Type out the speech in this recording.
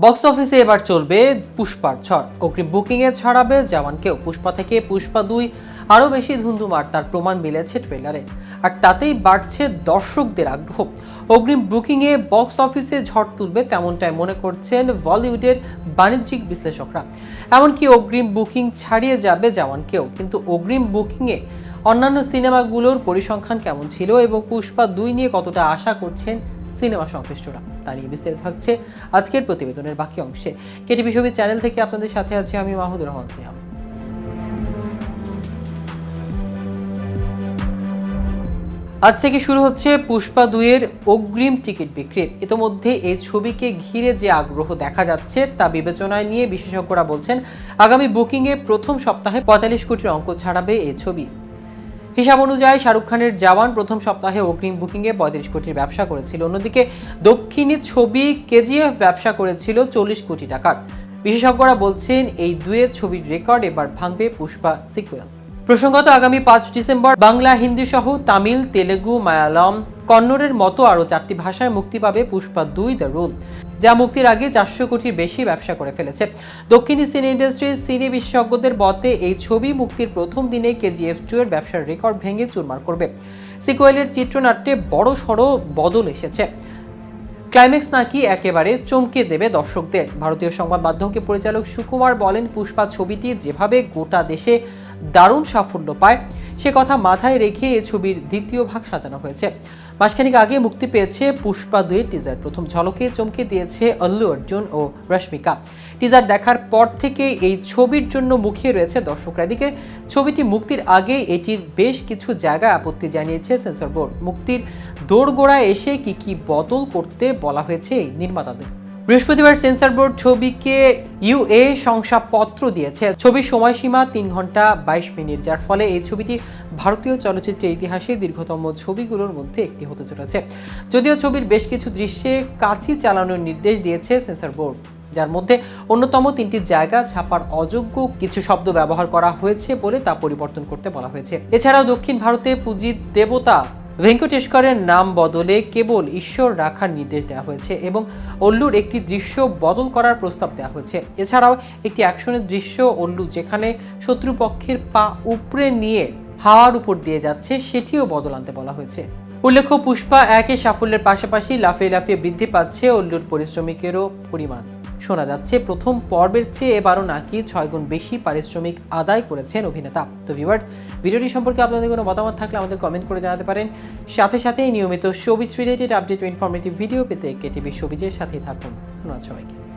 Box অফিসে এবার চলবে পুষ্পার ঝড়। অগ্রিম বুকিংয়ে ছাড়াবে জওয়ানকেও পুষ্পা থেকে পুষ্পা দুই, আরও বেশি ধুন্ধুমার তার প্রমাণ মিলেছে ট্রেলারে। আর তাতেই বাড়ছে দর্শকদের আগ্রহ। অগ্রিম বুকিংয়ে বক্স অফিসে ঝড় তুলবে তেমনটাই মনে করছেন বলিউডের বাণিজ্যিক বিশ্লেষকরা। এমনকি অগ্রিম বুকিং ছাড়িয়ে যাবে জওয়ানকেও কিন্তু অগ্রিম বুকিংয়ে অন্যান্য সিনেমাগুলোর পরিসংখ্যান কেমন ছিল এবং পুষ্পা দুই নিয়ে কতটা আশা করছেন সিনেমা সংশ্লিষ্টরা। তা নিয়ে বিস্তারিত থাকছে আজকের প্রতিবেদনের বাকি অংশে। কেটিভি ছবি চ্যানেল থেকে আপনাদের সাথে আছি আমি মাহমুদুর রহমান সিয়াম। আজ থেকে শুরু হচ্ছে পুষ্পা দুয়ের অগ্রিম টিকিট বিক্রি। ইতোমধ্যে এই ছবিকে ঘিরে যে আগ্রহ দেখা যাচ্ছে তা বিবেচনায় নিয়ে বিশেষজ্ঞরা বলছেন, আগামী বুকিংয়ে প্রথম সপ্তাহে পঁয়তাল্লিশ কোটির অঙ্ক ছাড়াবে এই ছবি। হিসাব অনুযায়ী শাহরুখ খানের জওয়ান প্রথম সপ্তাহে অগ্রিম বুকিংয়ে পঁয়ত্রিশ কোটির ব্যবসা করেছিল। অন্যদিকে দক্ষিণী ছবি কেজিএফ ব্যবসা করেছিল চল্লিশ কোটি টাকার। বিশেষজ্ঞরা বলছেন এই দুয়ে ছবির রেকর্ড এবার ভাঙবে পুষ্পা সিকুয়েল। প্রসঙ্গত আগামী পাঁচ ডিসেম্বর বাংলা, হিন্দি সহ তামিল, তেলেগু, মায়ালম কন্নড়ের মতো আরও চারটি ভাষায় মুক্তি পাবে পুষ্পা দুই দ্য রুল, যা মুক্তির আগে চারশো কোটির বেশি ব্যবসা করে ফেলেছে। দক্ষিণী সিনে ইন্ডাস্ট্রির সিনে বিশেষজ্ঞদের মতে, এই ছবি মুক্তির প্রথম দিনে কেজিএফ টু এর ব্যবসার রেকর্ড ভেঙে চুরমার করবে। সিকুয়েলের চিত্রনাট্যে বড় সড়ো বদল এসেছে। ক্লাইম্যাক্স নাকি একেবারে চমকে দেবে দর্শকদের। ভারতীয় সংবাদ মাধ্যমকে পরিচালক সুকুমার বলেন, পুষ্পা ছবিটি যেভাবে গোটা দেশে দারুণ সাফল্য পায় সে কথা মাথায় রেখে এই ছবির দ্বিতীয় ভাগ সাজানো হয়েছে। মাসখানেক আগে মুক্তি পেয়েছে পুষ্পা দুই টিজার। প্রথম ঝলকে চমকে দিয়েছে অল্লু অর্জুন ও রশ্মিকা। টিজার দেখার পর থেকে এই ছবির জন্য মুখিয়ে রয়েছে দর্শকরা। এদিকে ছবিটি মুক্তির আগে এটির বেশ কিছু জায়গায় আপত্তি জানিয়েছে সেন্সর বোর্ড। মুক্তির দোরগোড়ায় এসে কি কি বদল করতে বলা হয়েছে এই নির্মাতাদের। বৃহস্পতিবার সেন্সর বোর্ড ছবিকে ইউএ শংসাপত্র দিয়েছে। ছবির সময়সীমা তিন ঘণ্টা বাইশ মিনিট, যার ফলে এই ছবিটি ভারতীয় চলচ্চিত্রের ইতিহাসে দীর্ঘতম ছবিগুলোর মধ্যে একটি হতে চলেছে। যদিও ছবির বেশ কিছু দৃশ্যে কাছি চালানোর নির্দেশ দিয়েছে সেন্সর বোর্ড, যার মধ্যে অন্যতম তিনটি জায়গা ছাপার অযোগ্য কিছু শব্দ ব্যবহার করা হয়েছে বলে তা পরিবর্তন করতে বলা হয়েছে। এছাড়াও দক্ষিণ ভারতে পূজিত দেবতা ভেঙ্কটেশ্বরের নাম বদলে কেবল ঈশ্বর রাখার নির্দেশ দেওয়া হয়েছে এবং অল্লুর একটি দৃশ্য বদল করার প্রস্তাব দেওয়া হয়েছে। এছাড়াও একটি অ্যাকশনের দৃশ্য অল্লু যেখানে শত্রুপক্ষের পা উপরে নিয়ে হাওয়ার উপর দিয়ে যাচ্ছে, সেটিও বদল আনতে বলা হয়েছে। উল্লেখ্য, পুষ্পা একের সাফল্যের পাশাপাশি লাফিয়ে লাফিয়ে বৃদ্ধি পাচ্ছে অল্লুর পরিশ্রমিকেরও পরিমাণ। শোনা যাচ্ছে, প্রথম পর্বের চেয়ে এবারও নাকি ছয় গুণ বেশি পারিশ্রমিক আদায় করেছেন অভিনেতা। তো ভিউয়ার্স ভিডিওটি সম্পর্কে আপনাদের কোনো মতামত থাকলে আমাদের কমেন্ট করে জানাতে পারেন। সাথে সাথেই নিয়মিত শোবিজ রিলেটেড আপডেট ও ইনফরমেটিভ ভিডিও পেতে কেটিভি শোবিজের সাথেই থাকুন। ধন্যবাদ সবাইকে।